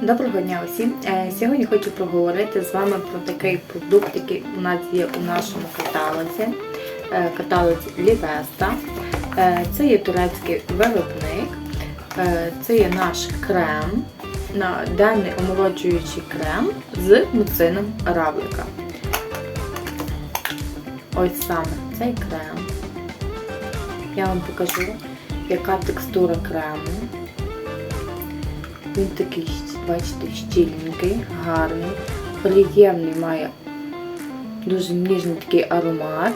Доброго дня усім! Е, Сьогодні хочу проговорити з вами про такий продукт, який у нас є у нашому каталозі. Е, Каталозі Лівеста. Е, Це є турецький виробник. Це є наш крем, денний омолоджуючий крем з муцином равлика. Ось саме цей крем. Я вам покажу, яка текстура крему. Він такий, бачите, щільненький, гарний, приємний, має дуже ніжний такий аромат.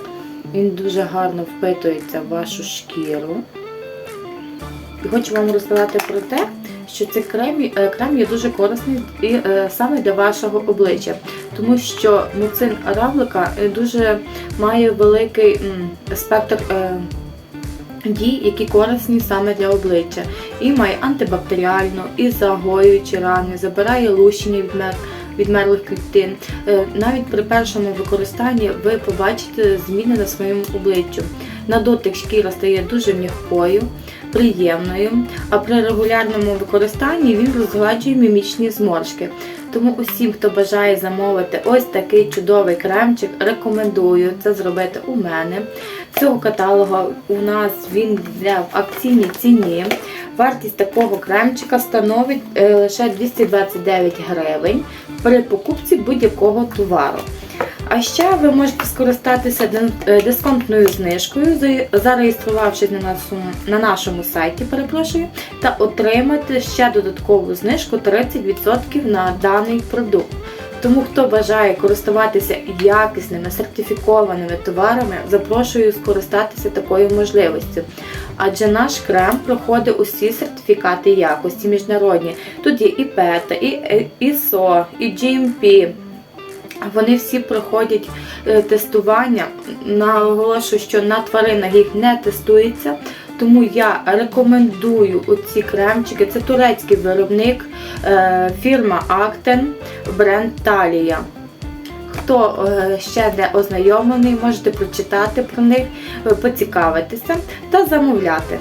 Він дуже гарно впитується в вашу шкіру. І хочу вам розказати про те, що цей крем, е, крем є дуже корисний і е, саме для вашого обличчя, тому що муцин равлика е, дуже має великий спектр. Дій, які корисні саме для обличчя. І має антибактеріальну, і загоюючі рани, забирає лущення від мер відмерлих клітин. Е, Навіть при першому використанні ви побачите зміни на своєму обличчю. На дотик шкіра стає дуже м'якою, приємною, а при регулярному використанні він розгладжує мімічні зморшки. Тому усім, хто бажає замовити ось такий чудовий кремчик, рекомендую це зробити у мене. Цього каталогу у нас він йде в акційній ціні. Вартість такого кремчика становить е, лише 229 гривень при покупці будь-якого товару. А ще ви можете скористатися е, дисконтною знижкою, за- зареєструвавшись на нашому, на нашому сайті, перепрошую, та отримати ще додаткову знижку 30% на даний продукт. Тому хто бажає користуватися якісними сертифікованими товарами, запрошую скористатися такою можливістю. Адже наш крем проходить усі сертифікати якості міжнародні. Тут є і PETA, і ISO, і GMP. Вони всі проходять е, тестування. Наголошую, що на тваринах їх не тестується. Тому я рекомендую оці кремчики. Це турецький виробник, е, фірма Acten, бренд Талія. Хто е, ще не ознайомлений, можете прочитати про них, поцікавитися та замовляти.